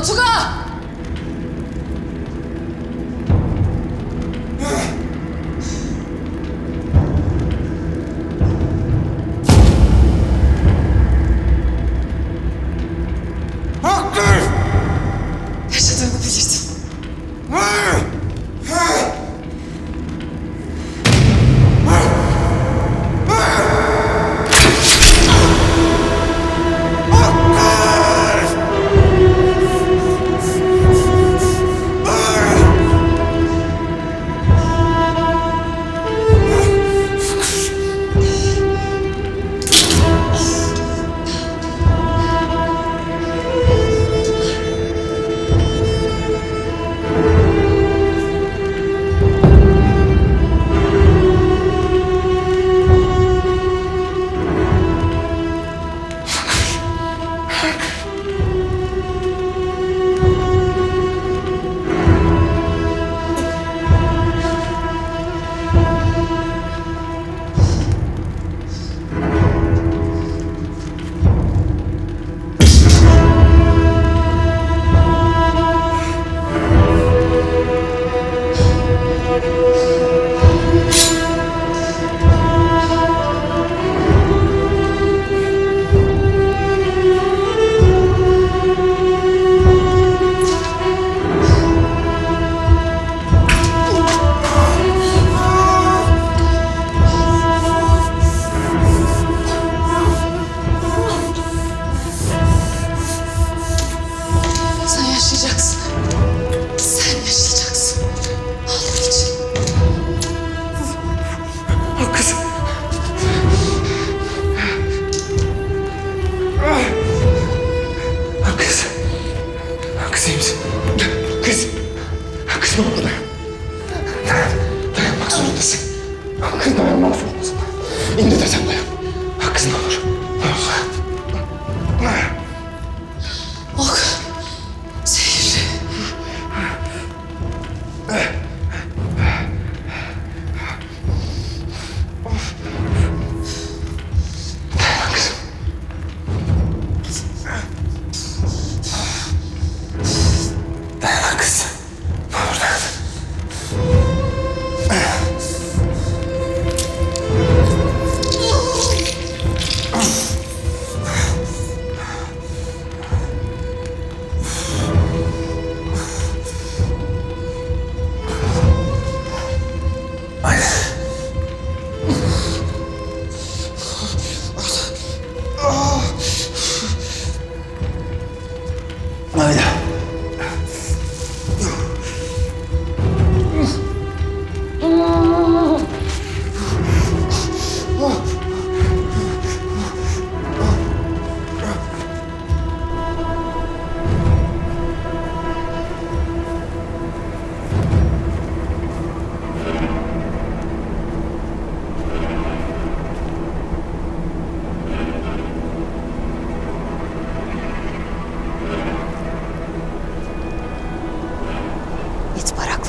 너 죽어! 악들! 다시 들고 부딪혀.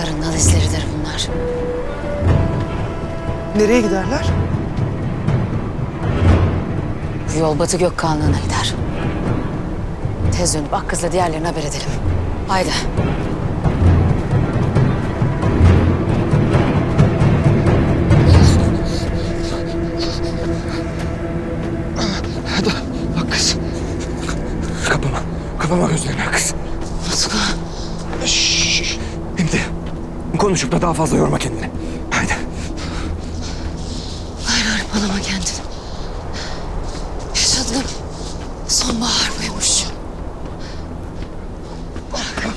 İt barakların nal izleridir bunlar. Nereye giderler? Bu yol Batı Gökkanlığı'na gider. Tez dönüp Akkız'la diğerlerine haber edelim. Haydi. Konuşup da daha fazla yorma kendini. Haydi. Hayır hırpalama kendini. Yaşadım. Sonbahar buymuş. Bırak.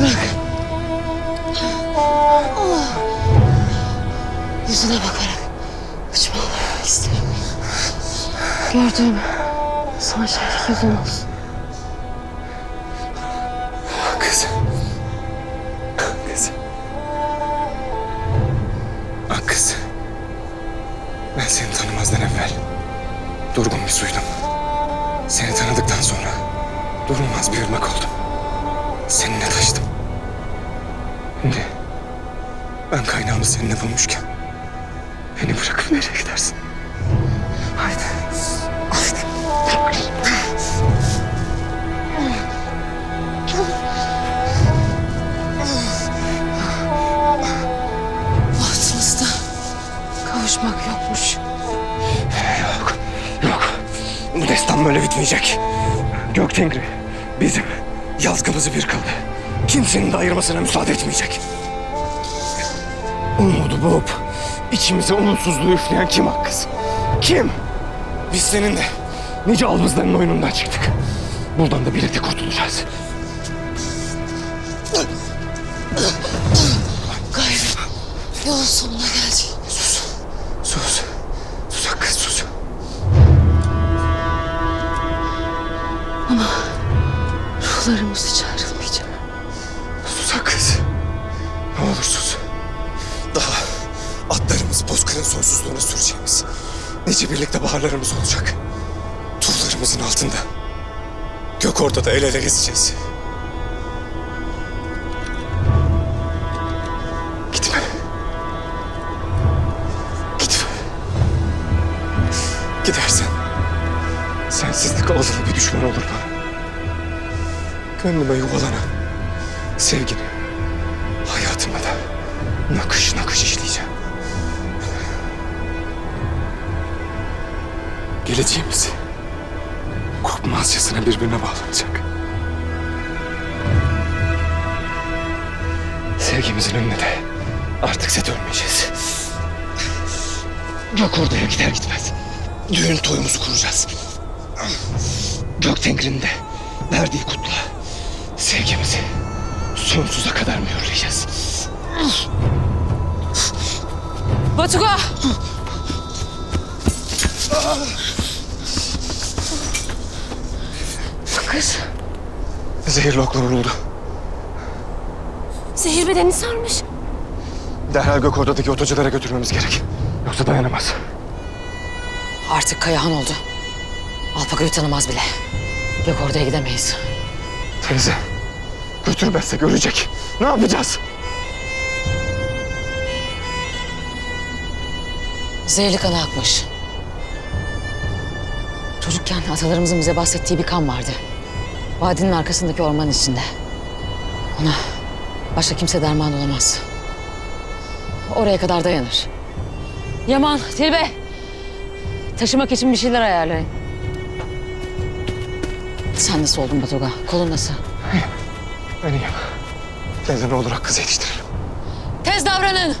Bırak. Oh. Yüzüne bakarak uçma isterim. Gördüğüm son şeylik yüzün olsun. Tanımazdan evvel durgun bir suydum. Seni tanıdıktan sonra durulmaz bir ırmak oldum. Seninle taştım. Şimdi ben kaynağımı seninle bulmuşken beni bırakıp nereye gidersin? Haydi. Etmeyecek. Gök Tengri bizim yazgımızı bir kıldı. Kimsenin de ayırmasına müsaade etmeyecek. Umudu boğup içimize umutsuzluğu üfleyen kim Hakkız? Kim? Biz seninle nice albızların oyunundan çıktık. Buradan da birlikte kurtulacağız. Gayrı yolun sonuna geldik. Ruhlarımız hiç ayrılmayacak. Sus Hakkız. Ne olur sus. Daha atlarımız bozkırın sonsuzluğuna süreceğimiz. Nice birlikte baharlarımız olacak. Tuğlarımızın altında. Gök orada da el ele gezeceğiz. Gitme. Gitme. Gidersen sensizlik azılı bir düşman olur bana. Gönlüme yuvalanan sevgini hayatıma da nakış nakış işleyeceğim. Geleceğimiz kopmazcasına birbirine bağlanacak. Sevgimizin önüne de artık set dönmeyeceğiz. Gök orduya gider gitmez. Düğün toyumuzu kuracağız. Gök Tengri'nin de verdiği kutla sevgimizi sonsuza kadar mühürleyeceğiz. Batuga! Kız. Zehirli oklar vuruldu. Zehir bedeni sarmış. Derhal Gökorda'daki otoculara götürmemiz gerek. Yoksa dayanamaz. Artık Kayahan oldu. Alpaka'yı tanımaz bile. Yok oraya gidemeyiz. Teyze, götürmezsek ölecek. Ne yapacağız? Zehirli kanı akmış. Çocukken atalarımızın bize bahsettiği bir kan vardı. Vadinin arkasındaki orman içinde. Ona başka kimse derman olamaz. Oraya kadar dayanır. Yaman, Tilbe. Taşımak için bir şeyler ayarlayın. Sen nasıl oldun Batuga? Kolun nasıl? Ben iyiyim. Teyze ne olur hakkı yetiştirelim. Tez davranın.